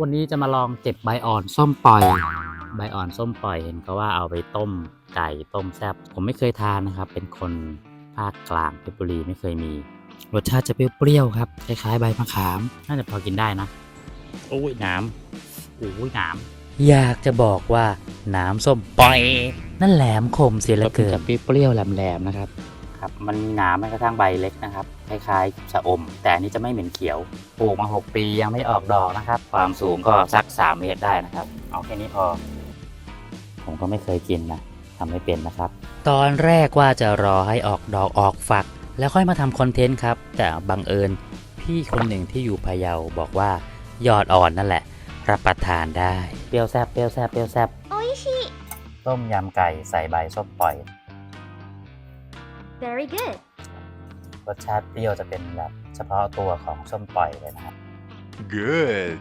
วันนี้จะมาลองเก็บใบอ่อนส้มปล่อย ใบอ่อนส้มปล่อยเห็นเขาว่าเอาไปต้มไก่ต้มแซ่บผมไม่เคยทานนะครับ เป็นคนภาคกลางเพชรบุรีไม่เคยมี รสชาติจะเปรี้ยวๆครับคล้ายๆใบมะขาม น่าจะพอกินได้นะโอ้ยน้ำโอ้ยน้ำอยากจะบอกว่าน้ำส้มปล่อย นั่นแหลมคมเสียเหลือเกินจะเปรี้ยวๆแหลมๆนะครับ ครับมันมีหนามแม้กระทั่งใบเล็กนะครับคล้ายๆชะอม แต่อันนี้จะไม่เหม็นเขียวปลูกมา 6 ปียังไม่ออกดอกนะครับ ความสูงก็สัก 3 เมตรได้นะครับ เอาแค่นี้พอ ผมก็ไม่เคยกินนะทำไม่เป็นนะครับ ตอนแรกว่าจะรอให้ออกดอกออกฝัก แล้วค่อยมาทำคอนเทนต์ครับ แต่บังเอิญพี่คนหนึ่งที่อยู่พะเยาบอกว่ายอดอ่อนนั่นแหละ รับประทานได้ เปรี้ยวแซบเปรี้ยวแซบเปรี้ยวแซบโอ้ยชิต้มยำไก่ใส่ใบส้ปล่อย Very good รสชาติเปรี้ยวจะเป็นแบบเฉพาะตัวของส้มปล่อยเลยนะครับ Good.